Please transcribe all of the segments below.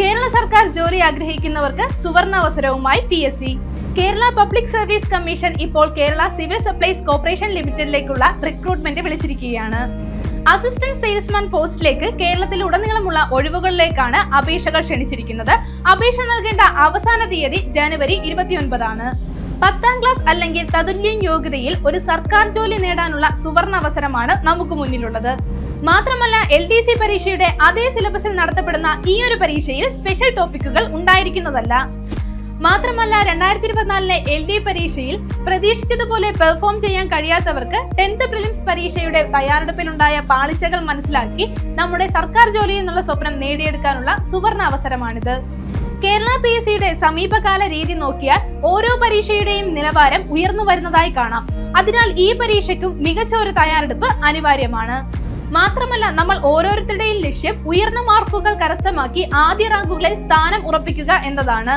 കേരള സർക്കാർ ജോലി ആഗ്രഹിക്കുന്നവർക്ക് സുവർണാവസരവുമായി P S C. Kerala public service commission ഇപ്പോൾ കേരള സിവിൽ സപ്ലൈസ് കോർപ്പറേഷൻ ലിമിറ്റഡിലേക്കുള്ള റിക്രൂട്ട്മെന്റ് വിളിച്ചിരിക്കുകയാണ്. അസിസ്റ്റന്റ് സെയിൽസ്മാൻ പോസ്റ്റിലേക്ക് കേരളത്തിൽ ഉടനീളമുള്ള ഒഴിവുകളിലേക്കാണ് അപേക്ഷകൾ ക്ഷണിച്ചിരിക്കുന്നത്. അപേക്ഷ നൽകേണ്ട അവസാന തീയതി ജനുവരി ഇരുപത്തിയൊൻപതാണ്. പത്താം ക്ലാസ് അല്ലെങ്കിൽ തതുല്യം യോഗ്യതയിൽ ഒരു സർക്കാർ ജോലി നേടാനുള്ള സുവർണ അവസരമാണ് നമുക്ക് മുന്നിലുള്ളത്. മാത്രമല്ല എൽ ഡി സി പരീക്ഷയുടെ അതേ സിലബസിൽ നടത്തപ്പെടുന്ന ഈ ഒരു പരീക്ഷയിൽ സ്പെഷ്യൽ ടോപ്പിക്കുകൾ ഉണ്ടായിരിക്കുന്നതല്ല. മാത്രമല്ല രണ്ടായിരത്തി ഇരുപത്തിനാലിലെ എൽ ഡി പരീക്ഷയിൽ പ്രതീക്ഷിച്ചതുപോലെ പെർഫോം ചെയ്യാൻ കഴിയാത്തവർക്ക് ടെൻത്ത് പ്രിലിംസ് പരീക്ഷയുടെ തയ്യാറെടുപ്പിലുണ്ടായ പാളിച്ചകൾ മനസ്സിലാക്കി നമ്മുടെ സർക്കാർ ജോലി എന്നുള്ള സ്വപ്നം നേടിയെടുക്കാനുള്ള സുവർണ അവസരമാണിത്. കേരള പി എസ് സിയുടെ സമീപകാല രീതി നോക്കിയാൽ ഓരോ പരീക്ഷയുടെയും നിലവാരം ഉയർന്നു വരുന്നതായി കാണാം. അതിനാൽ ഈ പരീക്ഷയ്ക്കും മികച്ച ഒരു തയ്യാറെടുപ്പ് അനിവാര്യമാണ്. മാത്രമല്ല നമ്മൾ ഓരോരുത്തരുടെയും ലക്ഷ്യം ഉയർന്ന മാർക്കുകൾ കരസ്ഥമാക്കി ആദ്യ റാങ്കുകളിൽ സ്ഥാനം ഉറപ്പിക്കുക എന്നതാണ്.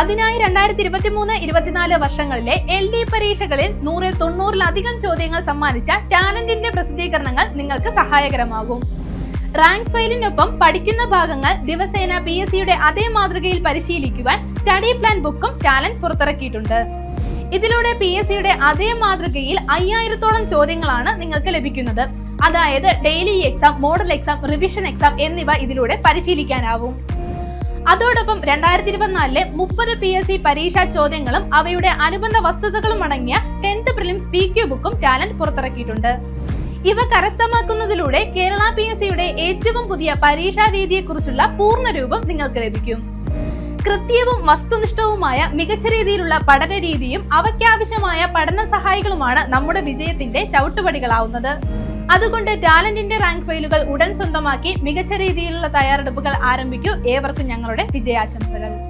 അതിനായി രണ്ടായിരത്തി ഇരുപത്തി മൂന്ന് ഇരുപത്തിനാല് വർഷങ്ങളിലെ എൽ ഡി പരീക്ഷകളിൽ നൂറിൽ തൊണ്ണൂറിലധികം ചോദ്യങ്ങൾ സമ്മാനിച്ച ടാലന്റിന്റെ പ്രസിദ്ധീകരണങ്ങൾ നിങ്ങൾക്ക് സഹായകരമാകും. റാങ്ക് ഫയലിനൊപ്പം പഠിക്കുന്ന ഭാഗങ്ങൾ ദിവസേന പി എസ് സിയുടെ അതേ മാതൃകയിൽ പരിശീലിക്കുവാൻ സ്റ്റഡി പ്ലാൻ ബുക്കും ടാലന്റ് പുറത്തിറക്കിയിട്ടുണ്ട്. ഇതിലൂടെ പി എസ് സിയുടെ അതേ മാതൃകയിൽ അയ്യായിരത്തോളം ചോദ്യങ്ങളാണ് നിങ്ങൾക്ക് ലഭിക്കുന്നത്. അതായത് daily exam model exam revision exam എന്നിവ ഇതിലൂടെ പരിശീലിക്കാനാവും. അതോടൊപ്പം രണ്ടായിരത്തി ഇരുപത്തിനാലിലെ മുപ്പത് പി എസ് സി പരീക്ഷാ ചോദ്യങ്ങളും അവയുടെ അനുബന്ധ വസ്തുതകളും അടങ്ങിയ ടെൻത്ത് പ്രിലിംസ് പി ക്യു ബുക്കും ടാലന്റ് പുറത്തിറക്കിയിട്ടുണ്ട്. ഇവ കരസ്ഥമാക്കുന്നതിലൂടെ കേരള പി എസ് സിയുടെ ഏറ്റവും പുതിയ പരീക്ഷാ രീതിയെക്കുറിച്ചുള്ള പൂർണ രൂപം നിങ്ങൾക്ക് ലഭിക്കും. കൃത്യവും വസ്തുനിഷ്ഠവുമായ മികച്ച രീതിയിലുള്ള പഠന രീതിയും അവയ്ക്കാവശ്യമായ പഠന സഹായികളുമാണ് നമ്മുടെ വിജയത്തിന്റെ ചവിട്ടുപടികളാവുന്നത്. അതുകൊണ്ട് ടാലന്റിന്റെ റാങ്ക് ഫയലുകൾ ഉടൻ സ്വന്തമാക്കി മികച്ച രീതിയിലുള്ള തയ്യാറെടുപ്പുകൾ ആരംഭിക്കൂ. ഏവർക്കും ഞങ്ങളുടെ വിജയാശംസകൾ.